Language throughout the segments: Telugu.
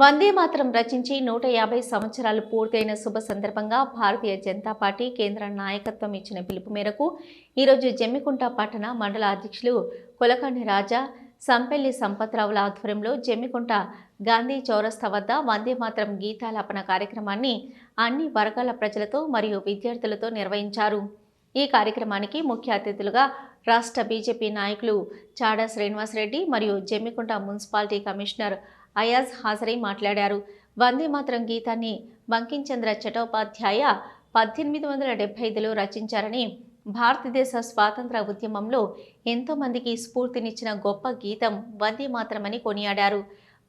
వందే మాత్రం రచించి నూట యాభై సంవత్సరాలు పూర్తయిన శుభ సందర్భంగా భారతీయ జనతా పార్టీ కేంద్ర నాయకత్వం ఇచ్చిన పిలుపు మేరకు ఈరోజు జమ్మికుంట పట్టణ మండల అధ్యక్షులు కొలకండి రాజా సంపెల్లి సంపత్రావుల ఆధ్వర్యంలో జమ్మికుంట గాంధీ చౌరస్తా వద్ద వందే మాత్రం గీతాలాపన కార్యక్రమాన్ని అన్ని వర్గాల ప్రజలతో మరియు విద్యార్థులతో నిర్వహించారు. ఈ కార్యక్రమానికి ముఖ్య అతిథులుగా రాష్ట్ర బీజేపీ నాయకులు చాడా శ్రీనివాసరెడ్డి మరియు జమ్మికుంట మున్సిపాలిటీ కమిషనర్ అయాజ్ హాజరై మాట్లాడారు. వందే మాత్రం గీతాన్ని బంకించంద్ర చటోపాధ్యాయ పద్దెనిమిది వందల డెబ్బై ఐదులో రచించారని భారతదేశ స్వాతంత్ర ఉద్యమంలో ఎంతోమందికి స్ఫూర్తినిచ్చిన గొప్ప గీతం వందే మాత్రమని కొనియాడారు.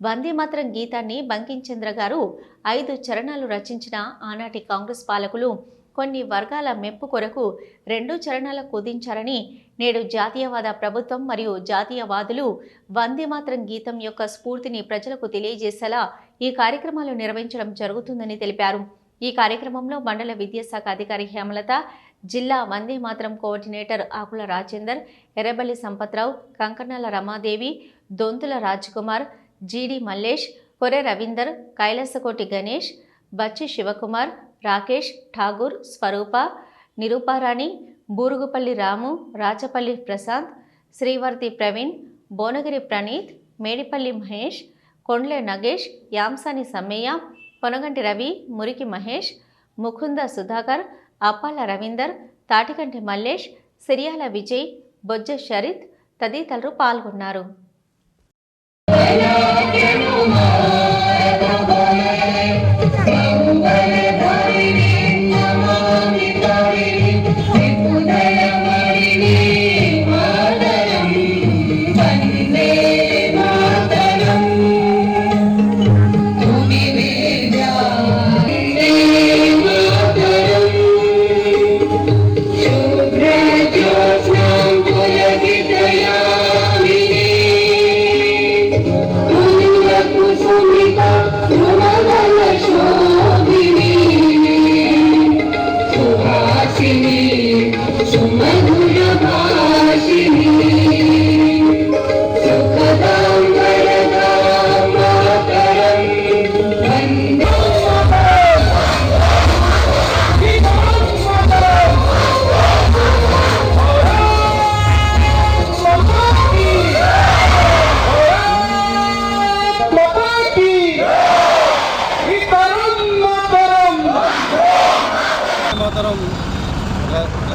వందే మాత్రం గీతాన్ని బంకించంద్ర గారు ఐదు చరణాలు రచించిన ఆనాటి కాంగ్రెస్ పాలకులు కొన్ని వర్గాల మెప్పు కొరకు రెండు చరణాల కుదించారని నేడు జాతీయవాద ప్రభుత్వం మరియు జాతీయవాదులు వందే మాత్రం గీతం యొక్క స్ఫూర్తిని ప్రజలకు తెలియజేసేలా ఈ కార్యక్రమాలు నిర్వహించడం జరుగుతుందని తెలిపారు. ఈ కార్యక్రమంలో మండల విద్యాశాఖ అధికారి హేమలత జిల్లా వందే మాత్రం కోఆర్డినేటర్ ఆకుల రాజేందర్ ఎర్రబల్లి సంపత్రావు కంకణాల రమాదేవి దొంతుల రాజ్కుమార్ జీడి మల్లేష్ కొరె రవీందర్ కైలాసకోటి గణేష్ బచ్చి శివకుమార్ రాకేష్ ఠాగూర్ స్వరూప నిరూపారాణి బూరుగుపల్లి రాము రాచపల్లి ప్రశాంత్ శ్రీవర్తి ప్రవీణ్ భువనగిరి ప్రణీత్ మేడిపల్లి మహేష్ కొండ్లే నగేష్ యాంసాని సమ్మయ్య పొనగంటి రవి మురికి మహేష్ ముకుంద సుధాకర్ అప్పాల రవీందర్ తాటికంటి మల్లేష్ సిరియాల విజయ్ బొజ్జ షరిత్ తదితరులు పాల్గొన్నారు.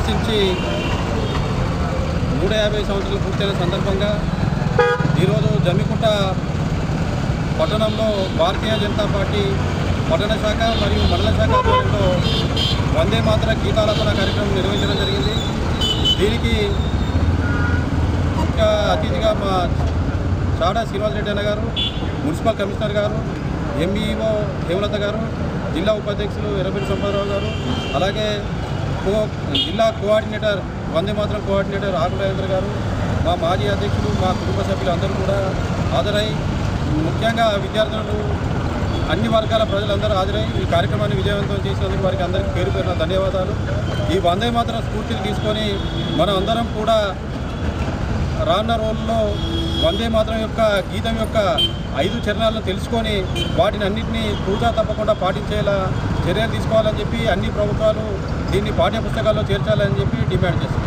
ప్రతిష్ఠించి నూట యాభై సంవత్సరాలు పూర్తయిన సందర్భంగా ఈరోజు జమ్మికుంట పట్టణంలో భారతీయ జనతా పార్టీ పట్టణ శాఖ మరియు మండల శాఖ ఆధ్వర్యంలో వందే మాతర గీతాలాపన కార్యక్రమం నిర్వహించడం జరిగింది. దీనికి ముఖ్య అతిథిగా మా చాడా శ్రీనివాస్ రెడ్డి అన్న గారు మున్సిపల్ కమిషనర్ గారు ఎంఈఓ హేమలత గారు జిల్లా ఉపాధ్యక్షులు ఎర్రబెల్లి సంపాదరావు గారు అలాగే జిల్లా కోఆర్డినేటర్ వందే మాత్రం కోఆర్డినేటర్ ఆకుల గారు మా మాజీ అధ్యక్షులు మా కుటుంబ సభ్యులు అందరూ కూడా హాజరై ముఖ్యంగా విద్యార్థులు అన్ని వర్గాల ప్రజలందరూ హాజరై ఈ కార్యక్రమాన్ని విజయవంతం చేసినందుకు వారికి అందరికీ పేరు పేరున ధన్యవాదాలు. ఈ వందే మాత్రం స్ఫూర్తిని తీసుకొని మనం అందరం కూడా రానున్న రోజుల్లో వందే మాత్రం యొక్క గీతం యొక్క ఐదు చరణాలను తెలుసుకొని వాటిని అన్నింటినీ పూజా తప్పకుండా పాటించేలా చర్యలు తీసుకోవాలని చెప్పి అన్ని ప్రభుత్వాలు దీన్ని పాఠ్యపుస్తకాల్లో చేర్చాలని చెప్పి డిమాండ్ చేస్తున్నాం.